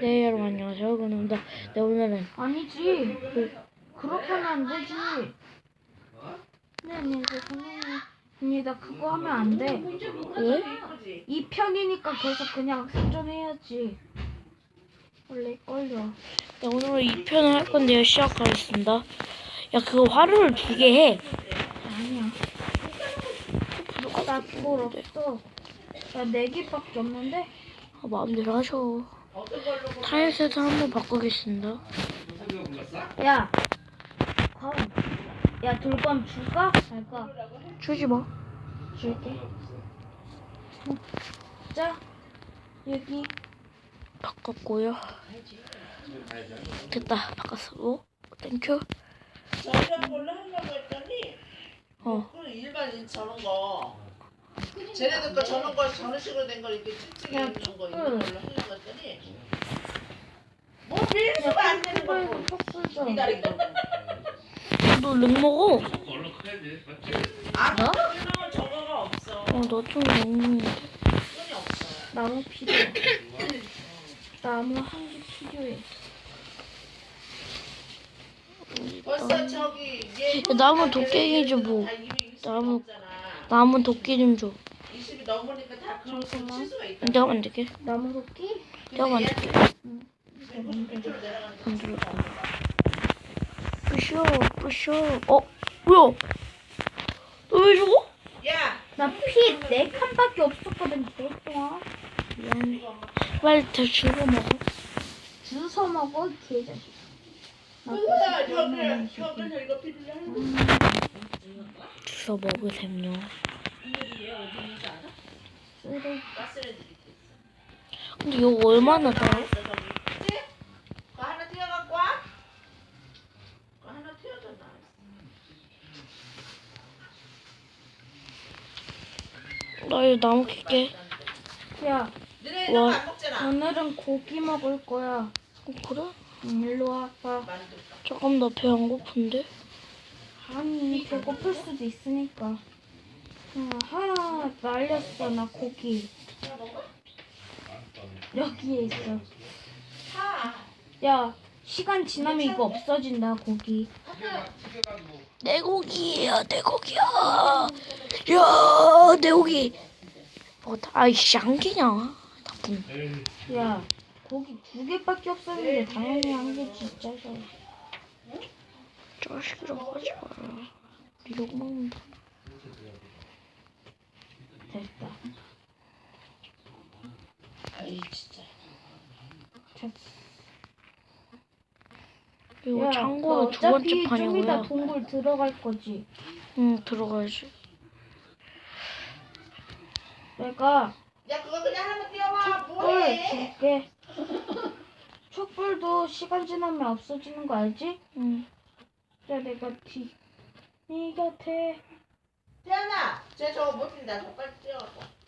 네 여러분 안녕하세요 그는다 네 오늘은 아니지. 그렇게 하면 안 되지. 네, 안녕하세요. 선생님입니다. 그거 하면 안 돼. 왜? 이 편이니까 계속 그냥 생존해야지. 원래 걸려. 네 오늘은 2편을 할 건데요 시작하겠습니다 야 그거 화루를 두 개해 아니야. 나 그걸 없어. 나네 개밖에 없는데. 아, 마음대로 하셔 타일셋을 한번 바꾸겠습니다 야, 검. 야, 돌검 줄까? 갈까? 주지 마 줄게. 어. 자, 여기. 바꿨고요 됐다 바꿨어 오 땡큐 저희가 원래 하려고 했더니 어그 일반 저런 거 쟤네들 거 저런 거 저런 식으로 된거 이렇게 야, 있는 거 이런 응. 걸로 하려고 했더니 뭐 밀수가 안 되는 거 촛불, 촛불 좀. 기다리고 너렉 먹어 아 뭐? 저거가 없어 어 너좀 먹는데 손이 없어 나무 필요해. 나무 한 개 필요해. 벌써 저기 얘 나무 도깨비 좀 뭐. 나무- 남은 도끼 좀 줘. 20이 넘으니까 다 그런 있다. 내가 만들게. 나무 도끼? 내가 만들게 만들었다 부셔 부셔 어? 뭐야? 너 왜 죽어? 야! 나피네 칸밖에 없었거든, 동안. 미안해 빨리 더 죽어 먹어. 주워 먹어, 이 개자식. 나 먹는 저기 새끼. 이거 필요해 주워 먹으셈요 근데 이거 얼마나 띄어줬나? 나 이거 나무 캘게 야, 와. 오늘은 고기 먹을 거야. 어, 그래? 응, 일로 와봐. 조금 더 배 안 고픈데? 아니, 배고플 수도 있으니까. 응, 하, 말렸어, 나 고기. 여기에 있어. 사. 야, 시간 지나면 이거 없어진다, 고기. 내 고기야 내 고기야 야내 고기 뭐 아이씨 안 기냐 나쁜 야, 고기 두 개밖에 없었는데 당연히 한 개지, 짜서. 자식이라고 하지 네욕 먹는다 됐다. 아이 진짜. 됐어. 이거 너두 번째 어차피 좀 이따 판이고요 동굴 들어갈 거지. 응 들어가야지 내가 야 그거 그냥 하나 띄어와. 촛불 뭐해? 줄게. 촛불도 시간 지나면 없어지는 거 알지? 응 야, 내가 뒤. 네 곁에. 띄어나. 쟤 저거 못 뛴다. 저 빨리.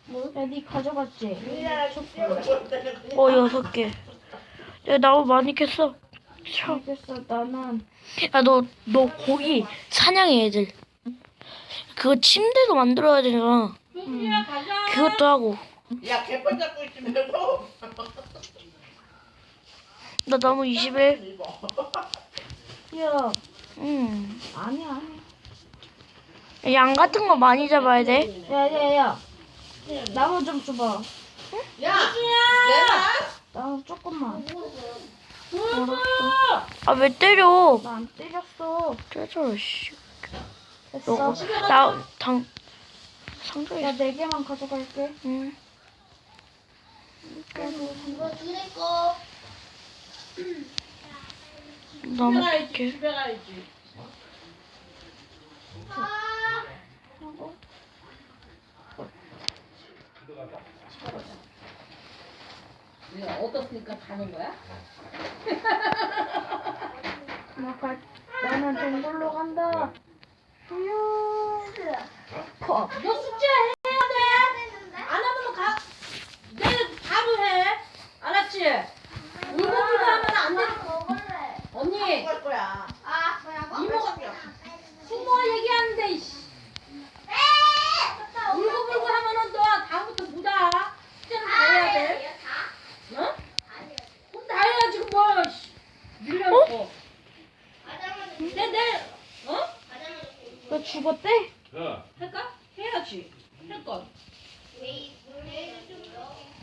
뭐? 야, 네 가져갔지? 미안해. 띄어. 어 여섯 개 내가 나무 많이 캤어 알겠어, 나는. 야너 너 고기 사냥해 애들 그거 침대도 만들어야 되잖아 응. 그것도 하고 야 개판 잡고 있지 말고. 나 나무 21 입어. 야, 응. 아니야, 아니야. 양 같은 거 많이 잡아야 돼. 야, 야, 야. 나무 좀 줘봐. 야. 내가. 나무 조금만. 알았어. 아, 왜 때려? 나 안 때렸어. 때려, 씨. 됐어. 너, 나, 당, 상자에 야, 있어. 네 개만 가져갈게. 응. 나무 줄게. 집에 가야지. 하고. 어떻습니까? 가는 거야? 나 나는 동굴로 간다. 휴. 커. 너 숙제 해야 돼. 안 하면 가. 내일 바로 해. 알았지? 울고불고 하면 안 돼. 언니. 할 거야. 이모가 숙모 얘기하는데. 이씨. 울고불고 하면은 너 다음부터 못 와. 숙제는 다 해야 돼. 어? 그럼 다 죽었대? 야, 할까? 해야지. 할걸.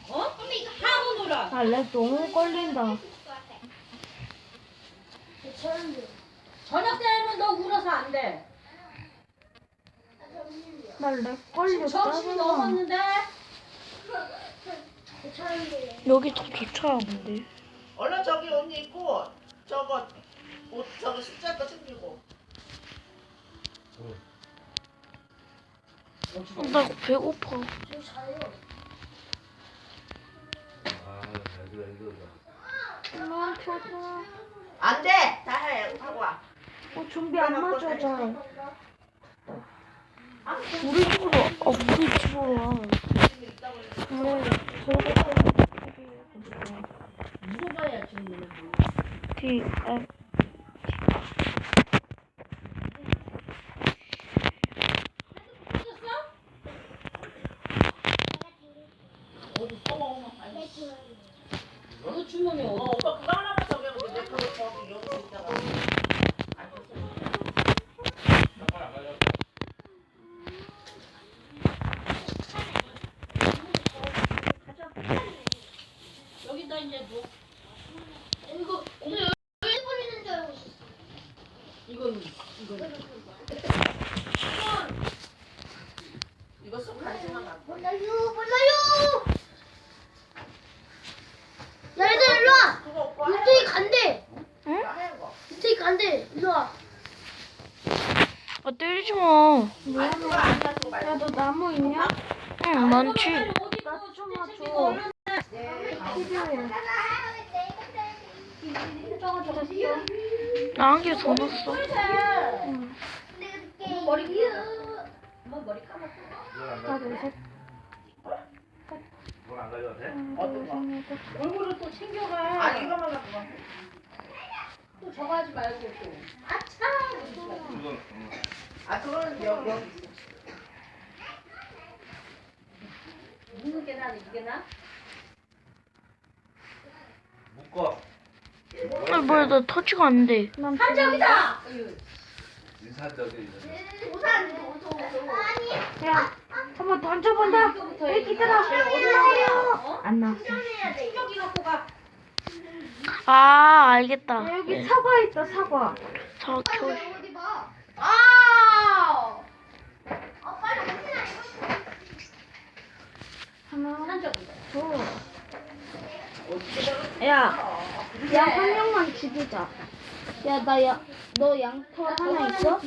어? 하고 놀아. 아, 렉 너무 걸린다. 저녁 되면 너 울어서 안 돼. 나렉 걸려. 점심이 짜증나. 넘었는데. 여기 더 좋잖아 근데. 얼른 저기 옷 입고 저거 옷 저기 숫자 거 챙기고 나 배고파. 아, 켜줘. 안돼 다 해 하고 와 어, 좀비 안 맞아, 잘. 우리 집으로 아 우리 집으로 와. 그래 저거 물어봐야지. D M 너 주머니 어 어디? 오빠 그거 하나만 저기 하면 돼 그거 저기 여기서 있다가 여기다 이제 뭐 이거 오늘 여기 버리는 줄 알고 있었어. 이건 이건 이거 쏙 가지만 가 몰라요, 몰라요. 야, 얘들 일로 와. 그거 오빠 유태이 간대. 하는 거 유태이 간대. 일로 와. 아 때리지 마. 아니 그거 아니야 그거 말고 야, 너 나무 있냐? 응 많지. 나 좀만 줘. 필요해. 나한 개 더 넣었어. 머리 귀여. 엄마 머리 감았어. 하나, 둘, 셋. 뭘안 가져도 돼? 어떤 거 얼굴을 또 챙겨가. 아니 이거만 갖고 와또 저거 하지 말고 또. 이건 아 그거는 여기 여기 있어 묻는 게 나아 이게 나? 묶어. 아 뭐야 나 터치가 안 돼. 난 한정이다. 인사적이 야, 한번 던져본다. 애기들아, 일로 와요. 안 나왔어. 충격이 갖고 가. 아 알겠다. 야, 여기 사과 있다, 사과. 어디 봐. 아! 아, 빨리 오시나 이거. 하나, 한정이다. 둘. 야, 야, 한 명만 죽이자. 야, 나 야, 너 양털 하나 있어?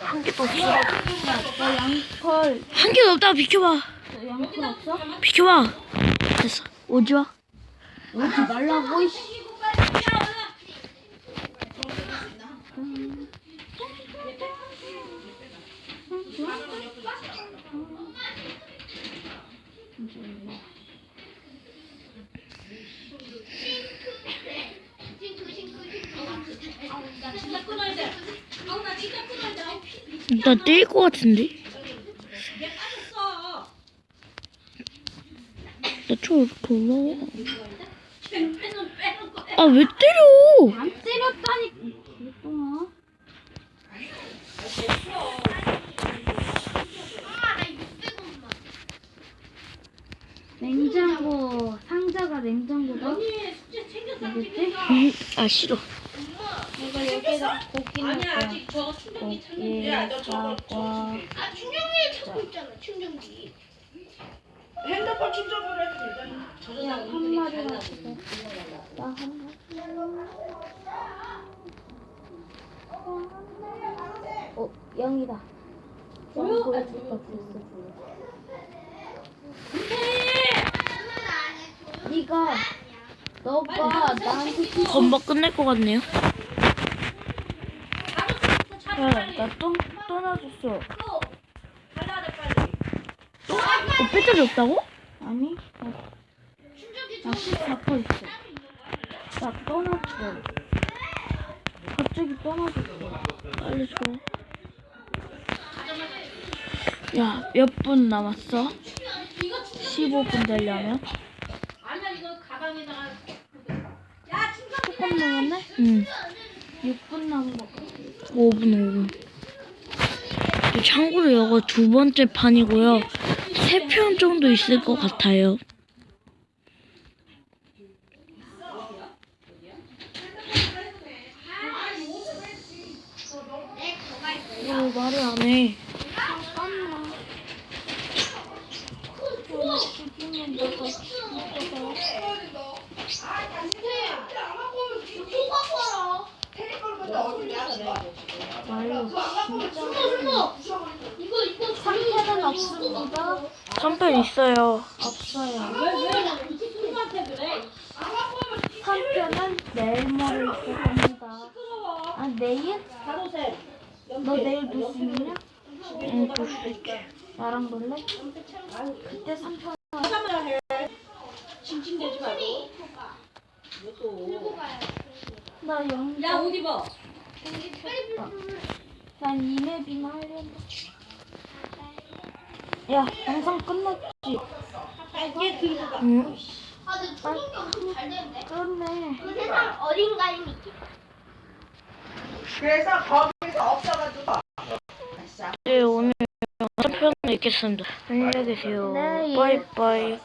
한 개도 없어. 나 양털, 한 개도 없다 비켜봐. 너 양털 없어? 비켜봐. 됐어. 오지 마. 오지 말라고, 이씨. 나 진짜 끊어야 돼. 아우 나 진짜 끊어야 돼. 아우, 피- 나 때릴 것 같은데. 얘 빠졌어. 나총 이렇게 올라와. 빼는 빼는 거야. 아왜 때려? 안 때렸다니. 그랬구나. 아, 나 600원만. 냉장고, 상자가 냉장고다. 언니 숙제 챙겼어 뭐지? 챙겼어. 음, 아 싫어. 여기다 고기 아니야 거야. 아직 저 충전기 찾는 고기, 야, 너 저거 사과. 아, 충전기 찾고 있잖아, 충전기. 핸드폰 충전을 해도 되잖아 야, 한 마리만 주세요. 나한 마리. 어, 영이다. 영 보여줄 것 같았어. 네가 너가 나한테 건박 끝낼 것 같네요. 바로 야, 빨리. 나또 떠나줬어. 또 갈라야 돼 빨리. 어, 배터리 없다고? 아니, 나, 나14% 있어. 나 떠났어. 갑자기 떠나줬어. 빨리 줘. 야, 몇 분 남았어? 15분 되려면? 아니야 이거 가방에다가. 야 충전기 조금 남았네? 응. 6분 남은 거. 5분, 5분. 참고로 이거 두 번째 판이고요. 세 편 정도 있을 것 같아요. 왜 말이 안 해? 잠깐만. 어, 죽이면 내가 죽어서. 말로 진짜 이거 이거 상태는 없습니다. 3편 있어요. 없어요. 3편은 내일 모레 있을 겁니다. 아 내일? 너 내일 놀수 있냐? 응, 볼수 있지. 나랑 놀래? 그때 3편 카메라 해. 징징대지 말고. 또. 나 영상 야옷 입어. 난 이맵이나 하려고. 야 영상 끝났지? 얘 들고 가. 응. 아, 근데 초등이 엄청 잘 되는데? 그렇네. 그 세상 어딘가에 있지. 그래서 거기서 없어가지고 네, 오늘 3편을 읽겠습니다. 안녕히 계세요. 네, 예. 빠이빠이.